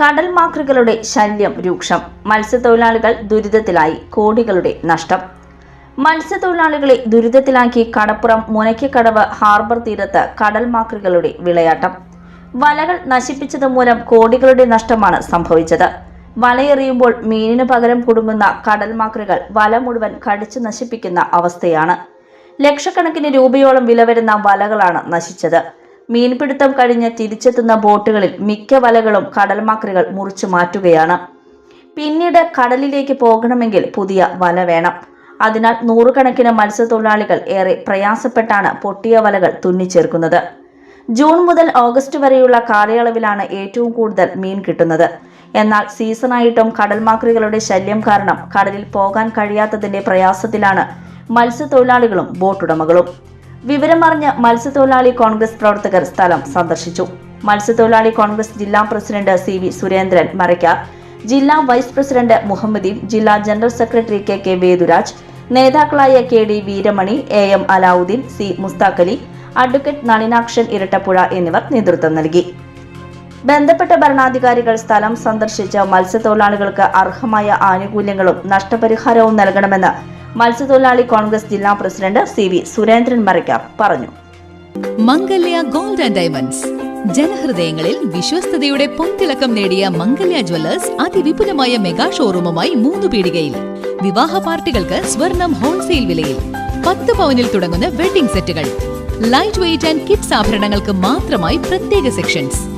കടൽ മാക്രികളുടെ ശല്യം രൂക്ഷം. മത്സ്യത്തൊഴിലാളികൾ ദുരിതത്തിലായി. കോടികളുടെ നഷ്ടം. മത്സ്യത്തൊഴിലാളികളെ ദുരിതത്തിലാക്കി കടപ്പുറം മുനയ്ക്കക്കടവ് ഹാർബർ തീരത്ത് കടൽ മാക്രികളുടെ വിളയാട്ടം. വലകൾ നശിപ്പിച്ചത് മൂലം കോടികളുടെ നഷ്ടമാണ് സംഭവിച്ചത്. വലയെറിയുമ്പോൾ മീനിന് പകരം കുടുങ്ങുന്ന കടൽ മാക്രികൾ വല മുഴുവൻ കടിച്ചു നശിപ്പിക്കുന്ന അവസ്ഥയാണ്. ലക്ഷക്കണക്കിന് രൂപയോളം വില വരുന്ന വലകളാണ് നശിച്ചത്. മീൻപിടുത്തം കഴിഞ്ഞ് തിരിച്ചെത്തുന്ന ബോട്ടുകളിൽ മിക്ക വലകളും കടൽമാക്രികൾ മുറിച്ചു മാറ്റുകയാണ്. പിന്നീട് കടലിലേക്ക് പോകണമെങ്കിൽ പുതിയ വല വേണം. അതിനാൽ നൂറുകണക്കിന് മത്സ്യത്തൊഴിലാളികൾ ഏറെ പ്രയാസപ്പെട്ടാണ് പൊട്ടിയ വലകൾ തുന്നിച്ചേർക്കുന്നത്. ജൂൺ മുതൽ ഓഗസ്റ്റ് വരെയുള്ള കാലയളവിലാണ് ഏറ്റവും കൂടുതൽ മീൻ കിട്ടുന്നത്. എന്നാൽ സീസണായിട്ടും കടൽമാക്രികളുടെ ശല്യം കാരണം കടലിൽ പോകാൻ കഴിയാത്തതിന്റെ പ്രയാസത്തിലാണ് മത്സ്യത്തൊഴിലാളികളും ബോട്ടുടമകളും. വിവരമറിഞ്ഞ് മത്സ്യത്തൊഴിലാളി കോൺഗ്രസ് പ്രവർത്തകർ സ്ഥലം സന്ദർശിച്ചു. മത്സ്യത്തൊഴിലാളി കോൺഗ്രസ് ജില്ലാ president C V Surendran Marakkar ജില്ലാ വൈസ് പ്രസിഡന്റ് മുഹമ്മദീൻ ജില്ലാ general secretary K K Vedhuraj നേതാക്കളായ K D Veeramani A M Alauddin C Mustaqali advocate Nalinakshan Irattappuzha എന്നിവർ നേതൃത്വം നൽകി. ബന്ധപ്പെട്ട ഭരണാധികാരികൾ സ്ഥലം സന്ദർശിച്ച് മത്സ്യത്തൊഴിലാളികൾക്ക് അർഹമായ ആനുകൂല്യങ്ങളും നഷ്ടപരിഹാരവും നൽകണമെന്ന് മത്സ്യത്തൊഴിലാളി കോൺഗ്രസ് ജില്ലാ president C V Surendran Marikar പറഞ്ഞു. Mangalya gold and diamonds. ജനഹൃദയങ്ങളിൽ വിശ്വസ്തയുടെ പൊൻതിളക്കം നേടിയ മംഗല്യ ജ്വല്ലേഴ്സ് അതിവിപുലമായ മെഗാ ഷോറൂമുമായി മൂന്ന് പീടികയിൽ. വിവാഹ പാർട്ടികൾക്ക് സ്വർണം ഹോൾസെയിൽ വിലയിൽ. പത്ത് പവനിൽ തുടങ്ങുന്ന വെഡിംഗ് സെറ്റുകൾ. ലൈറ്റ് വെയിറ്റ് ആൻഡ് കിഡ്സ് ആഭരണങ്ങൾക്ക് മാത്രമായി പ്രത്യേക സെക്ഷൻസ്